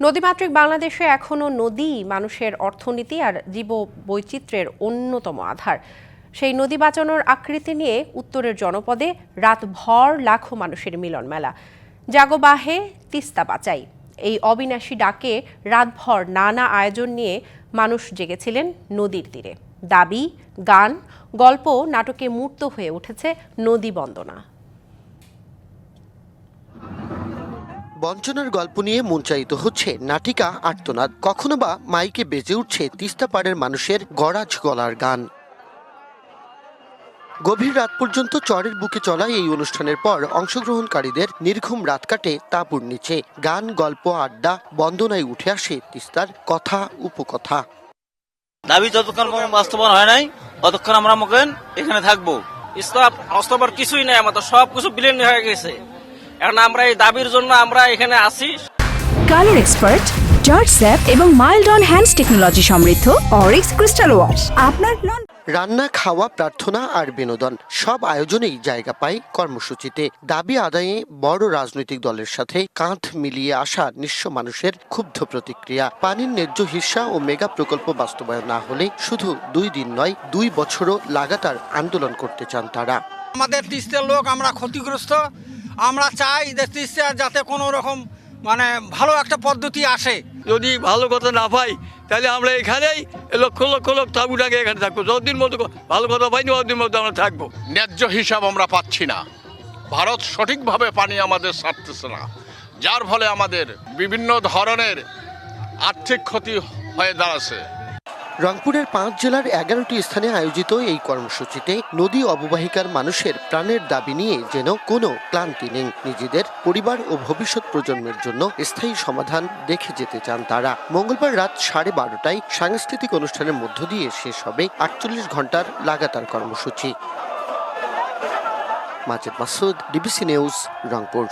নদীমাতৃক বাংলাদেশে এখনও নদী, মানুষের অর্থনীতি আর জীব বৈচিত্র্যের অন্যতম আধার। সেই নদী বাঁচানোর আকৃতি নিয়ে উত্তরের জনপদে রাতভর লাখো মানুষের মিলন মেলা। জাগোবাহে তিস্তা বাঁচাই। এই অবিনাশী ডাকে রাতভর নানা আয়োজন নিয়ে মানুষ জেগেছিলেন নদীর তীরে। দাবি, গান, গল্প, নাটকে মূর্ত হয়ে উঠেছে নদী বন্দনা। বঞ্চনার গল্প নিয়ে মঞ্চায়িত হচ্ছে নাটিকা আর্তনাদ। কখনো বা মাইকে বেজে উঠছে তিস্তা পাড়ের মানুষের গড়াজ গলার গান। গভীর রাত পর্যন্ত চরের বুকে চলা এই অনুষ্ঠানের পর অংশগ্রহণকারীদের নির্ঘুম রাত কাটে তাপুর নিচে। গান, গল্প, আড্ডা বন্দনায় উঠে আসে তিস্তার কথা, উপকথা। দাবি যতক্ষণ বাস্তবায়ন হয় নাই, ততক্ষণ আমরা মোকেন এখানে থাকব। ইসলাম বাস্তবার কিছুই নাই, আমাদের সব কিছু বিলীন হয়ে গেছে। এখন আমরা এই দাবির জন্য আমরা এখানে আসি কালার এক্সপার্ট জর্জ স্যাপ এবং মাইল্ড অন হ্যান্ডস টেকনোলজি সমৃদ্ধ অরিক্স ক্রিস্টাল ওয়াশ। আপনার লন রান্না খাওয়া প্রার্থনা আর বিনোদন সব আয়োজনেই জায়গা পায় কর্মসূচিতে। দাবি আদায়ে বড় রাজনৈতিক দলের সাথে কাঁধ মিলিয়ে আসা নিঃস্ব মানুষের ক্ষুব্ধ প্রতিক্রিয়া। পানির ন্যায্য হিস্সা ও মেগা প্রকল্প বাস্তবায়ন না হলে শুধু দুই দিন নয় দুই বছরও লাগাতার আন্দোলন করতে চান তারা। আমাদের তিস্তার লোক আমরা ক্ষতিগ্রস্ত। আমরা চাই যে তিস্তার যাতে কোনো রকম মানে ভালো একটা পদ্ধতি আসে। যদি ভালো কথা না পাই তাহলে আমরা এখানেই লক্ষ লক্ষ লোক তাবুটাকে এখানে থাকব। যতদিন মতো ভালো কথা পাইনি ততদিন মতো আমরা থাকব। ন্যায্য হিসাব আমরা পাচ্ছি না। ভারত সঠিকভাবে পানি আমাদের ছাড়তেছে না। যার ফলে আমাদের বিভিন্ন ধরনের আর্থিক ক্ষতি হয়ে দাঁড়াচ্ছে। রংপুরের পাঁচ জেলার এগারোটি স্থানে আয়োজিত এই কর্মসূচিতে নদী অববাহিকার মানুষের প্রাণের দাবি নিয়ে যেন কোনো ক্লান্তি নেই। নিজেদের পরিবার ও ভবিষ্যৎ প্রজন্মের জন্য স্থায়ী সমাধান দেখে যেতে চান তারা। মঙ্গলবার রাত সাড়ে বারোটায় সাংস্কৃতিক অনুষ্ঠানের মধ্য দিয়ে শেষ হবে আটচল্লিশ ঘণ্টার লাগাতার কর্মসূচি। Masud, DBC news, Rangpur.